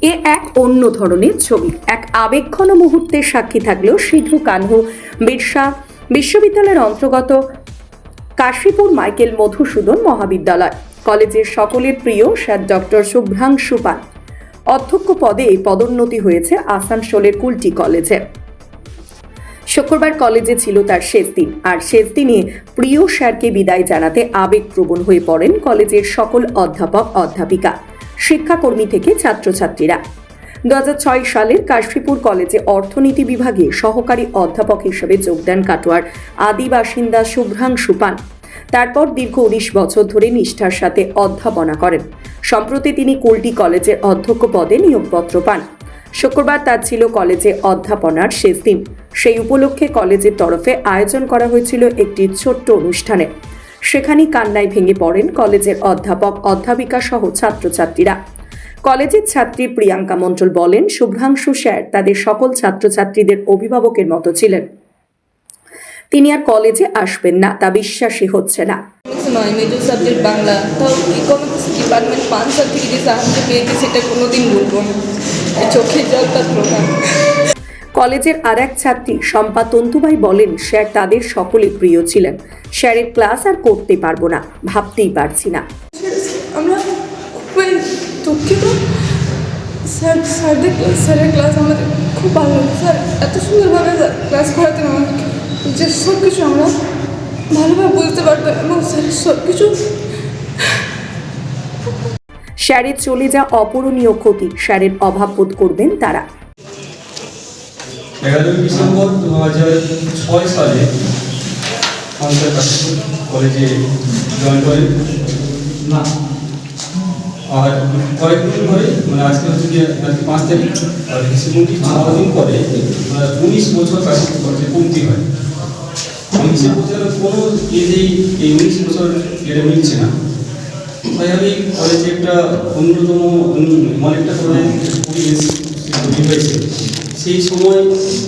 এ এক অন্য ধরনের ছবি। এক আবেগঘন মুহূর্তের সাক্ষী থাকলেও সিধু কানহু, বিরসা, বিশ্ববিদ্যালয়ের অন্তর্গত কাশীপুর মাইকেল মধুসূদন মহাবিদ্যালয়। কলেজের সকলের প্রিয় স্যার ডক্টর শুভ্রাংশু পাল। অধ্যক্ষ পদে পদোন্নতি হয়েছে আসানসোলের কুলটি কলেজে। শুক্রবার কলেজে ছিল তার শেষ দিন। আর শেষ দিনে প্রিয় স্যারকে বিদায় জানাতে আবেগপ্রবণ হয়ে পড়েন কলেজের সকল অধ্যাপক, অধ্যাপিকা। শিক্ষাকর্মী থেকে ছাত্রছাত্রীরা। দু হাজার ছয় সালের কাশীপুর কলেজে অর্থনীতি বিভাগে সহকারী অধ্যাপক হিসেবে যোগদান কাটোয়ার আদি বাসিন্দা শুভ্রাংশু পান তারপর দীর্ঘ উনিশ বছর ধরে নিষ্ঠার সাথে অধ্যাপনা করেন। সম্প্রতি তিনি কুলটি কলেজের অধ্যক্ষ পদে নিয়োগপত্র পান। শুক্রবার তার ছিল কলেজে অধ্যাপনার শেষ দিন। সেই উপলক্ষে কলেজের তরফে আয়োজন করা হয়েছিল একটি ছোট্ট অনুষ্ঠানে। সেখানেই কান্নায় ভেঙে পড়েন কলেজের অধ্যাপক, অধ্যাপিকা সহ ছাত্রছাত্রীরা। কলেজের ছাত্রী প্রিয়াঙ্কা মণ্ডল বলেন, শুভ্রাংশু স্যার, তাদের সকল ছাত্রছাত্রীদের অভিভাবকের মতো ছিলেন। তিনি আর কলেজে আসবেন না, তা বিশ্বাসই হচ্ছে না। নয় বাংলা। ডিপার্টমেন্ট কোনোদিন জলটা প্রমাণ কলেজের আর এক ছাত্রী শম্পা তন্তুবাই বলেন স্যার তাদের সকলে প্রিয় ছিলেন। স্যারের ক্লাস আর করতে পারব না ভাবতেই পারছি না। আমরা খুবই দুঃখিত। স্যার স্যারদের স্যারের ক্লাস আমাদের খুব ভালো স্যার এত সুন্দরভাবে ক্লাস করাতেন আমাদেরকে। যে সব কিছু আমরা ভালোভাবে বুঝতে পারতাম এবং স্যারের সব কিছু স্যারের চলে যা অপূরণীয় ক্ষতি স্যারের অভাব বোধ করবেন তারা। এগারোই ডিসেম্বর দু হাজার ছয় সালে আমাদের কলেজে জয়েন করেন না আর কয়েকদিন ধরে মানে আজকে হচ্ছে গিয়ে আজকে পাঁচ তারিখ আর সেগুলি দিন পরে মানে উনিশ বছর কাশীপুর কলেজে পূর্তি হয়। উনিশে বছরের কোনো এজেই এই উনিশ বছর এটা মিলছে না। তাই আমি কলেজে একটা অন্যতম উম, মানে করে পরিবেশ হয়েছে। সেই সময়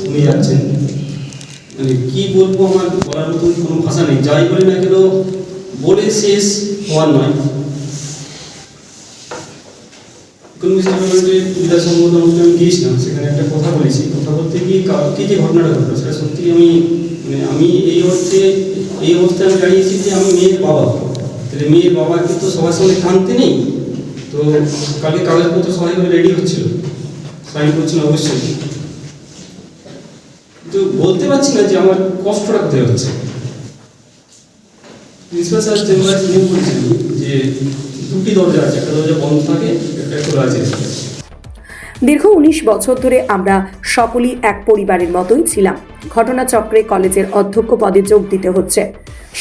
উনি যাচ্ছেন। মানে কি বলব আমার বলার মতন কোনো ভাষা নেই। যাই বলি না কেন, বলে শেষ হওয়ার নয়। ইকোনমিক্স ডিপার্টমেন্টে বিদ্যা অনুষ্ঠানে আমি গিয়েছিলাম, সেখানে একটা কথা বলেছি। কথা বলতে গিয়ে কালকে যে ঘটনাটা ঘটলো, সেটা সত্যি আমি মানে আমি এই অর্থে, এই অবস্থায় আমি দাঁড়িয়েছি যে আমি মেয়ের বাবা। তাহলে মেয়ের বাবাকে তো সবার সঙ্গে টানতে নেই। তো কালকে কাগজপত্র সবাই রেডি হচ্ছিল। সাইন করছিল অবশ্যই। কিন্তু বলতে পারছি না যে আমার কষ্টটা কোথায় হচ্ছে। প্রিন্সিপাল স্যার চেম্বারে করেছিলেন যে দুটি দরজা আছে একটা দরজা বন্ধ থাকে একটা খোলা আছে। দীর্ঘ উনিশ বছর ধরে আমরা সকলেই এক পরিবারের মতোই ছিলাম। ঘটনাচক্রে কলেজের অধ্যক্ষ পদে যোগ দিতে হচ্ছে।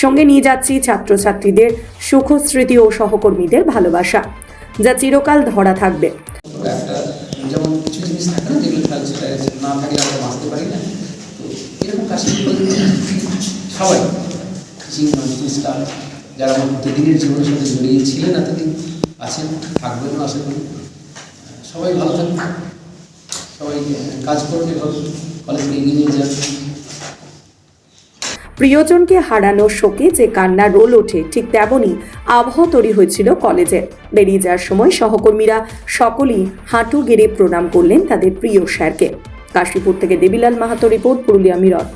সঙ্গে নিয়ে যাচ্ছি ছাত্রছাত্রীদের সুখ স্মৃতি ও সহকর্মীদের ভালোবাসা যা চিরকাল ধরা থাকবে। একটা যেমন কিছু জিনিস থাকে না যেগুলো না থাকলে আমরা বাঁচতে পারি না। এরকম কাজটা সবাই নন স্টাফ যারা আমার প্রতিদিনের জীবনের সাথে জড়িয়ে ছিলেন, এতদিন আছেন থাকবেন আশা করি। সবাই ভালো থাকুন। সবাই কাজ করুন এবং কলেজকে এগিয়ে নিয়ে যান। প্রিয়জনকে হারানোর শোকে যে কান্না রোল ওঠে, ঠিক তেমনই আবহ তৈরি হয়েছিল কলেজে। বেরিয়ে যাওয়ার সময় সহকর্মীরা সকলেই হাঁটু গেড়ে প্রণাম করলেন তাদের প্রিয় স্যারকে। কাশীপুর থেকে দেবীলাল মাহাতো রিপোর্ট পুরুলিয়া মিরর।